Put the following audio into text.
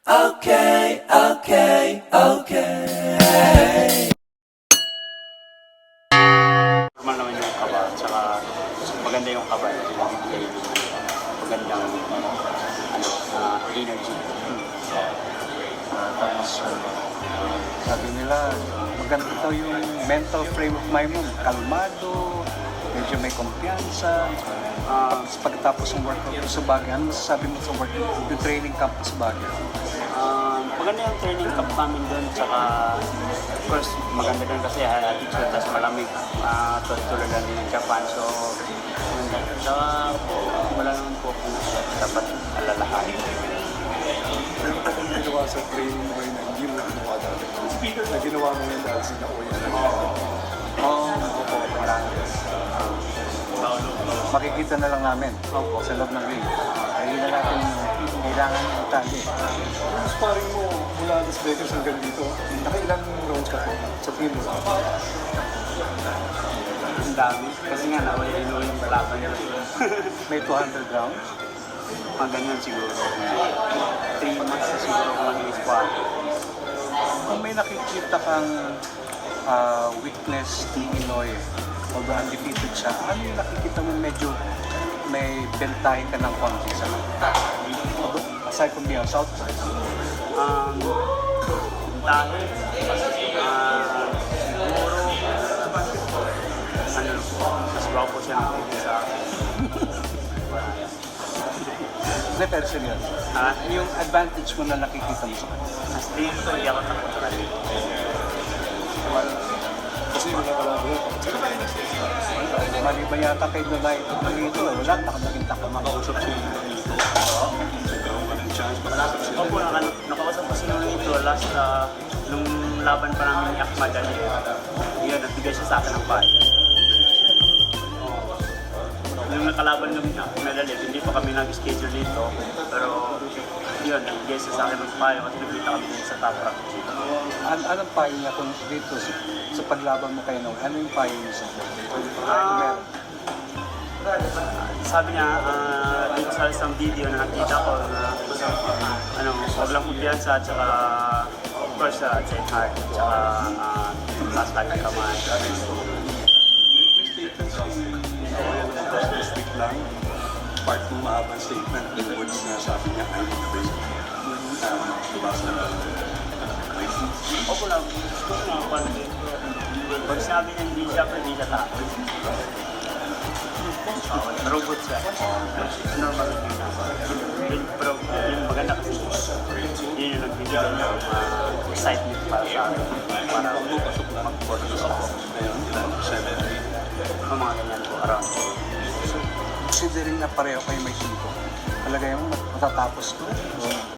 Okay, okay, okay. Normal naman yung kaba, tsaka maganda yung kaba na binibigay ng magandang ano, uh, energy. Hmm. Uh, Tapos, sabi nila, maganda daw yung mental frame of mind mo, kalmado, medyo may kumpiyansa. Ah, tapos pagkatapos ng workout mo sa Baguio, ano masasabi mo sa workout, yung training camp sa Baguio? Um, maganda yung training camp namin doon, tsaka of course maganda doon kasi high altitude, tapos malamig, uh, tulad lang din ng Japan, so maganda. Tsaka wala naman po kung dapat alalahanin. Pero pa kung ginawa sa training mo ngayon na hindi mo ginawa dati. Na ginawa mo ngayon dahil sa nauya na Oo, Makikita na lang namin Opo. sa loob ng ring. Kaya na natin kailangan ng tali. Yung sparring mo mula Las Vegas hanggang dito, nakailang rounds ka po sa team mo? Ang dami, kasi nga nawala rin yung laban nila. May 200 rounds. Mga ganyan siguro. 3 months na siguro kung maging squad. Kung may nakikita kang ah, weakness ni Inoy, although undefeated siya, ano yung nakikita mo medyo may bentahin ka ng konti sa Although, Aside from being a southpaw. Um, dahil, ah, siguro, ano, mas gwapo siya ng tingin sa akin. Hindi, pero seryoso. Ah, Yung advantage mo na nakikita mo sa kanya. mas ko, hindi ako sa nakalaban mo, Mali ba yata kay Nolay dito? Wala, nakatingin ka makausap si dito. Opo, naka, nakausap ko si Nuno ito last ah, nung laban pa namin ni Ahmad Ali. Yun, nagbigay siya sa akin ng bahay. Nung nakalaban kami na Ali, hindi pa kami nag-schedule dito. Pero yun, siya sa akin ng payo kasi nagkita kami sa top rank. An anong payo niya kung dito sa, sa paglaban mo kay Noy? Ano yung payo niya sa Ah, sabi niya, ah, dito sa isang video na nakita ko na ano, huwag lang kumpiyansa at saka of course, uh, train hard at saka uh, lagi ang kamay. Lang. Part ng mahabang statement, in words na sabi niya, I'm in the race. Um, Lumabas na lang. Opo lang, gusto ko kung ano din. Pag sabi niya hindi siya, hindi siya. Okay, robot siya. Normal lang yun. Pero yun maganda kasi yun yung nagbibigay ng uh, excitement para sa akin. Para mag-focus ako. Considering na pareho kayo may tipo, palagay mo matatapos to? O